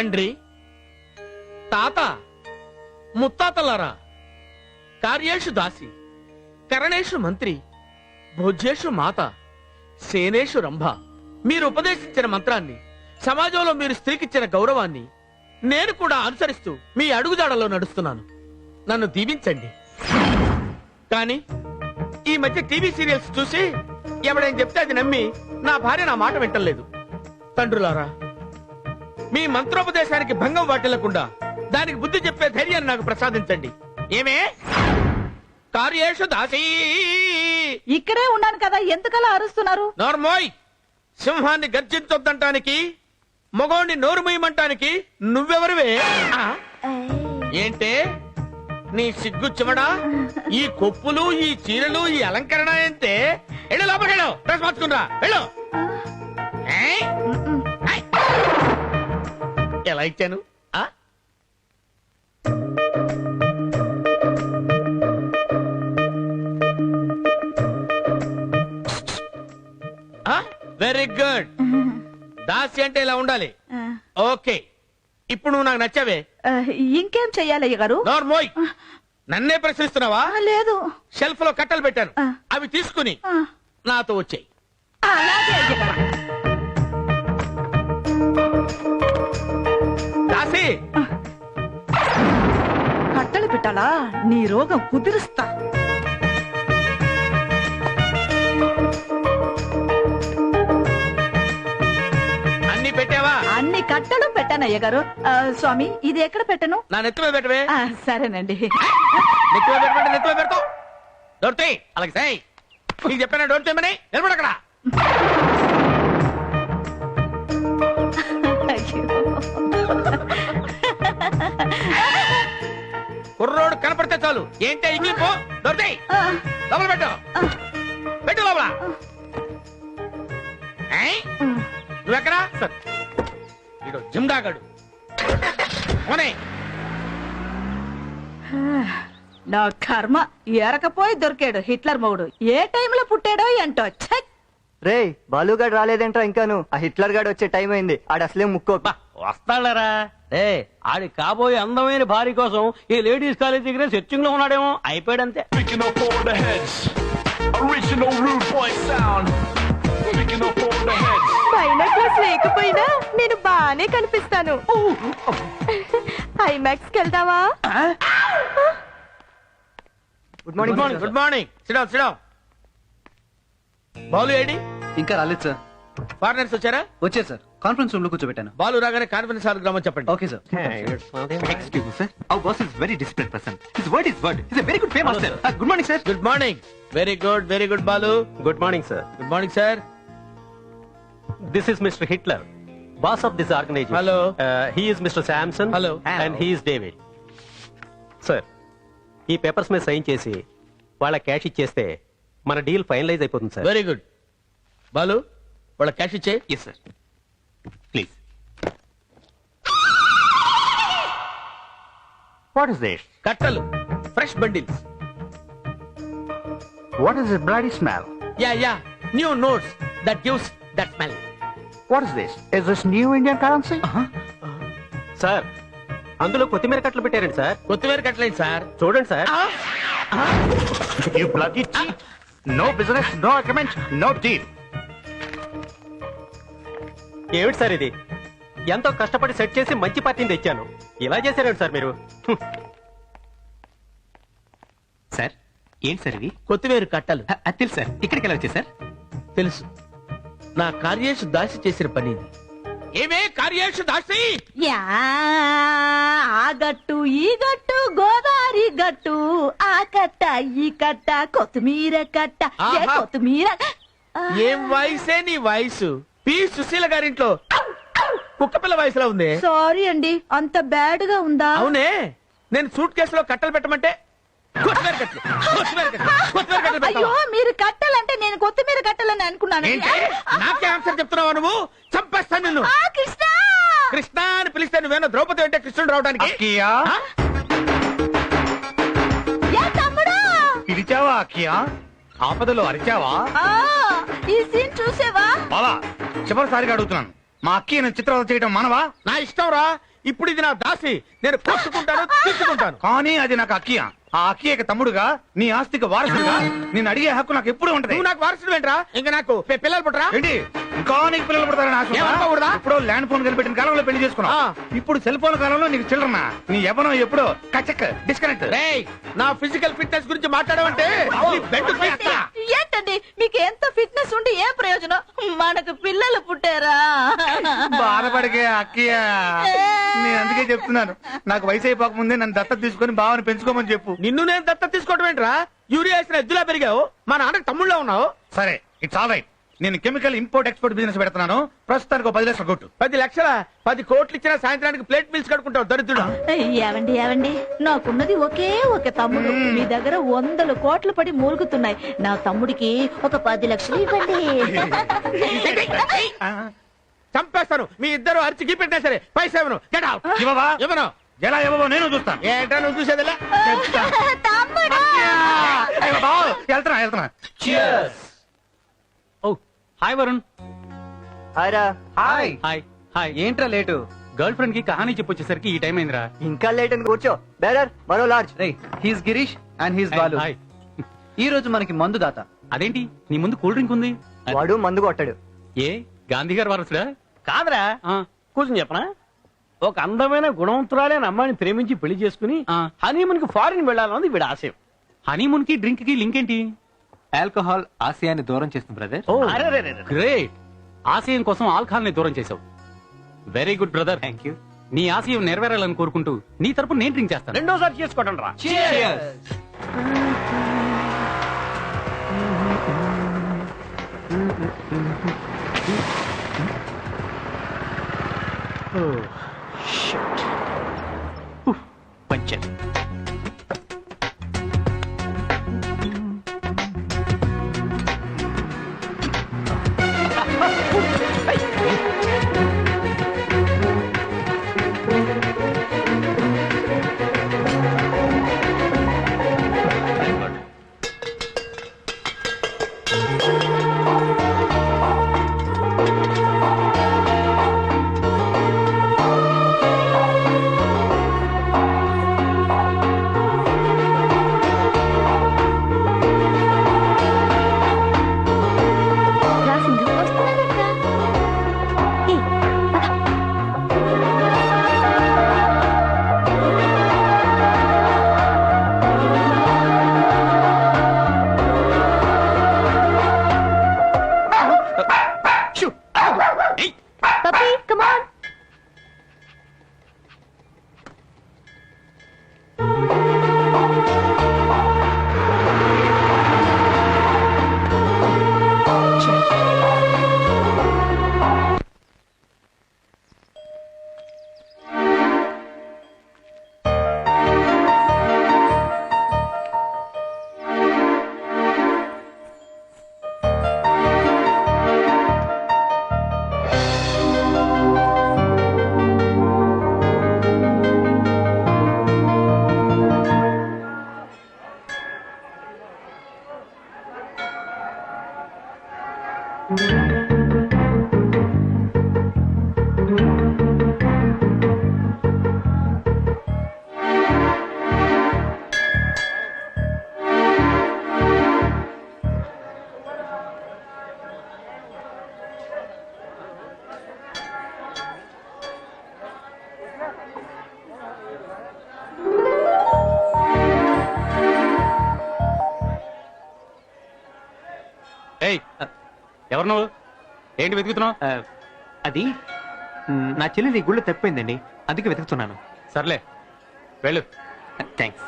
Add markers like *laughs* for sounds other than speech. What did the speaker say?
తండ్రి తాత ముత్తాతలారా కార్యేషు దాసి కరణేషు మంత్రి భోజ్యేషు మాత సేనేషు రంభ. మీరు ఉపదేశించిన మంత్రాన్ని సమాజంలో మీరు స్త్రీకిచ్చిన గౌరవాన్ని నేను కూడా అనుసరిస్తూ మీ అడుగుజాడలో నడుస్తున్నాను. నన్ను దీవించండి. కానీ ఈ మధ్య టీవీ సీరియల్స్ చూసి ఎవడని చెప్తే అది నమ్మి నా భార్య నా మాట వింటలేదు. తండ్రులారా మీ మంత్రోపదేశానికి భంగం వాటిల్లకుండా దానికి బుద్ధి చెప్పే ధైర్యాన్ని నాకు ప్రసాదించండి. ఏమే? కార్యేషు దాసీ! ఇక్కడే ఉన్నాను కదా ఎందుకలా అరుస్తున్నారు? నోర్మోయ్! సింహాన్ని గర్జించొద్దంటానికి మగోణ్ణి నోరు మూయమంటానికి నువ్వెవరివే? ఆ? ఏంటే? నీ సిగ్గు చివడా ఈ కొప్పులు ఈ చీరలు ఈ అలంకరణ ఏంటే? వెళ్ళు లోపలికి వెళ్ళు డ్రెస్ మార్చుకున్నా వెళ్ళు? ఏయ్. ఎలా ఇచ్చాను? ఆ? వెరీ గుడ్ దాసి అంటే ఇలా ఉండాలి. ఓకే. ఇప్పుడు నువ్వు నాకు నచ్చావే? ఇంకేం చెయ్యాలయ్య గారు నోర్మోయ్ నన్నే ప్రశ్నిస్తున్నావా? లేదు. షెల్ఫ్లో కట్టలు పెట్టాను. అవి తీసుకుని నాతో వచ్చాయి. అలాగే అయ్యగారు. పెట్టాలా నీ రోగం కుదిరిస్తా. అన్ని పెట్టావా? అన్ని కట్టలు పెట్టాను అయ్యగారు. ఆ, స్వామి ఇది ఎక్కడ పెట్టను? నా నెత్తి మీద పెట్టవే. ఆ, సరేనండి. నెత్తి మీద పెట్టమంటే నెత్తి మీద పెడతావు దొరుకుతాయి అలాగే సాయి. నీకు చెప్పాను డోర్ చేయమని నిలబడు అక్కడ. కుర్రోడు కనపడితే చాలు. ఏంటి ఇంగ్లీ పో దొరుకుతాయి ఆ, లోపల పెట్టు. పెట్టు లోపల. నువ్వెక్కడా? సార్. ఇడు జిమ్డాగాడు. నా కర్మ ఎరకపోయి దొరికాడు హిట్లర్ మొగుడు. ఏ టైంలో పుట్టాడో ఏంటో! రే బాలుగాడు రాలేదంట్రా ఇంకాను. ఆ హిట్లర్ గాడు వచ్చే టైం అయింది. ఆడు అసలే ముక్కో వస్తాడరా రే ఆడి కాబోయే అందమైన భార్య కోసం ఈ లేడీస్ కాలేజ్ దగ్గర సెర్చింగ్లో ఉన్నాడేమో. అయిపోయాడంతే. లేకపోయినా నేను బానే కనిపిస్తాను. IMAX వెళ్దావా good good morning morning good morning sit down sit down Balu AD ఇంకా రాలేదు సార్ ఫారినర్స్ వచ్చారా? వచ్చారు సార్ కాన్ఫరెన్స్ రూమ్లో కూర్చోబెట్టాను బాలు రాగానే కాన్ఫిడెన్స్ హాల్ గ్రామం చెప్పండి okay sir Excuse me, sir. Our boss is very disciplined person. His word is word. He's a very good famous sir. Uh, good morning, sir. Good morning very good very good Balu good morning sir good morning sir this is mister Hitler boss of this organisation Hello. He is mister Samson Hello. And he is David sir ఈ papers మీద sign చేసి వాళ్ళ cash ఇచ్చేస్తే మన deal finalise అయిపోతుంది sir very good Balu వాళ్ళ cash ఇచ్చే Yes, sir. What is this? కట్టలు fresh bundles What is this bloody smell? Yeah yeah new notes that gives that smell What is this? Is this new Indian currency? Sir అందులో కొత్తిమీర కట్టలు పెట్టారండి sir కొత్తిమీర కట్టలేదు sir చూడండి sir You bloody cheat. No business, no agreement, no deal. ఏమిటి sir ఇది ఎంతో కష్టపడి సెట్ చేసి మంచి పార్టీని తెచ్చాను. ఇలా చేశారండి సార్ మీరు. సార్ ఏంటి సార్ ఇవి? కొత్తిమీర కట్టలు. అది తెలుసు సార్. ఇక్కడికి ఎలా వచ్చాయి సార్? తెలుసు. నా కార్యేషు దాసి చేసిన పని ఇది. ఏమే కార్యేషు దాసి? యా ఆ గట్టు ఈ గట్టు గోదావరి గట్టు ఆ కట్ట ఈ కట్ట కొత్తిమీర కట్ట. ఏ ఆహా. కొత్తిమీర? ఆ, ఏం వయసే నీ వయసు? పి సుశీల గారింట్లో కుక్కపిల్ల వయసులో ఉంది. సారీ అండి అంత బ్యాడ్గా ఉందా? అవునే నేను సూట్ కేసులో కట్టలు పెట్టమంటే అయ్యో? మీరు కట్టాలంటే నేను కొత్తిమీర కట్టాలని అనుకున్నాను ఏంటి? నాకే ఆన్సర్ చెప్తున్నావా నువ్వు? చంపేస్తాను నిన్ను. ఆ, కృష్ణ! కృష్ణ అని పిలిస్తే నువ్వేనా ద్రౌపది అంటే కృష్ణుడు రావడానికి? అక్కియా? పిలిచావా ఆపదలో అరిచావా? ఆ, ఈ సీన్ చూసేవా? బావా చివరిసారిగా అడుగుతున్నాను. మా అక్కయ్య చిత్రాలు చేయడం మనవా? నా ఇష్టం రా. ఇప్పుడు ఇది నా దాసి. నేను కొట్టుకుంటాను *laughs* తిట్టుకుంటాను కానీ అది నాకు అక్కయ్య ఆ అక్కయ్యకి తమ్ముడుగా నీ ఆస్తికి వారసుడుగా నేను అడిగే హక్కు నాకు ఎప్పుడు ఉంటది. నువ్వు నాకు వారసుడు ఏంట్రా? ఇంకా నాకు పి- పిల్లలు పుట్టరా? ఏంటి? ఇంకా నీకు పిల్లలు పుడతారని ఆశ ఉందా? ఏమనుకోకూడదా? ఇప్పుడు ల్యాండ్ ఫోన్ కనిపెట్టిన కాలంలో పెళ్ళి చేసుకున్నావు. ఆ. ఇప్పుడు సెల్ ఫోన్ కాలంలో నీకు చిల్లరనా నీ. ఎవనో ఎప్పుడో కచక్ డిస్కనెక్ట్. రేయ్ నా ఫిజికల్ ఫిట్నెస్ గురించి మాట్లాడమంటే నీ బెడ్ పైస్తా. ఏంటండి? మీకు ఎంత ఫిట్నెస్ ఉండి ఏ ప్రయోజనం? మనకు పిల్లలు పుట్టారా? బాధపడికే అక్కయ్య. నేను అందుకే చెప్తున్నాను. నాకు వయసు అయిపోక ముందే నన్ను దత్తత తీసుకొని బావని పెంచుకోమని చెప్పు. నిన్ను నేను దత్త తీసుకోవడం ఏంట్రా? యూరియా వేసిన ఎద్దులా పెరిగావు? మా నాన్నకి తమ్ముళ్ళ ఉన్నావు? సరే ఇట్స్ ఆల్ రైట్ నేను కెమికల్ ఇంపోర్ట్ ఎక్స్పోర్ట్ బిజినెస్ పెడుతున్నాను. ప్రస్తుతానికి ఒక పది లక్షలు కొట్టు. పది లక్షల? పది కోట్లు ఇచ్చిన సాయంత్రానికి ప్లేట్ మిల్స్ కడుకుంటావు దరిద్రుడు. ఏవండి ఏవండి? నాకున్నది ఒకే ఒక తమ్ముడు. మీ దగ్గర వందల కోట్లు పడి మూలుగుతున్నాయి. నా తమ్ముడికి ఒక పది లక్షలు ఇవ్వండి. *laughs* చంపేస్తాను. మీ ఇద్దరు అరిచి గీపెట్టినా సరే పైసా ఇవ్వను. గెట్ అవుట్ ఇవ్వవా? ఇవ్వను. ఎలా ఇవ్వవో నేను చూస్తాను. ఏంటో నువ్వు చూసేదిలా? చెప్తా. తమ్ముడు! అయ్యో బావ, వెళ్తున్నా వెళ్తున్నా. ఓ హాయ్ వరుణ్. హాయ్ రా. హాయ్. Hi hi. ఏంట్రా లేటు? గర్ల్ ఫ్రెండ్కి కహానీ చెప్పొచ్చేసరికి ఈ టైం అయిందిరా. ఇంకా లేట్ అని కూర్చో? బేరర్ మరో large ray he's Girish and he's Balu hi ఈ రోజు మనకి మందు దాత. అదేంటి? నీ ముందు కూల్ డ్రింక్ ఉంది? వాడు మందు కొట్టాడు. ఏ? గాంధీ గారు వారసుడా? కాదురా. ఆ, కూర్చొని చెప్పనా? ఒక అందమైన గుణవంతురాలైన అమ్మాయిని ప్రేమించి పెళ్ళి చేసుకుని. హనీమూన్కి ఫారిన్ వెళ్ళాలన్నది వీడి ఆశయం. హనీమూన్కి డ్రింక్కి లింక్ ఏంటి ఆల్కహాల్ ఆశయాన్ని దూరం చేస్తుంది బ్రదర్. గ్రేట్. ఆశయం కోసం ఆల్కహాల్ని దూరం చేసావు very good brother. Thank you. నీ ఆశయం నెరవేరాలని కోరుకుంటూ నీ తరపు నేను డ్రింక్ చేస్తాను. రెండోసారి చేసుకోవటం రా Oh. ఎవరు నువ్వు? ఏంటి వెతుకుతున్నావు? అది మ్, నా చెల్లెలు ఈ గుళ్ళు తప్పిపోయిందండి. అందుకే వెతుకుతున్నాను. సర్లే వెళ్ళు. థ్యాంక్స్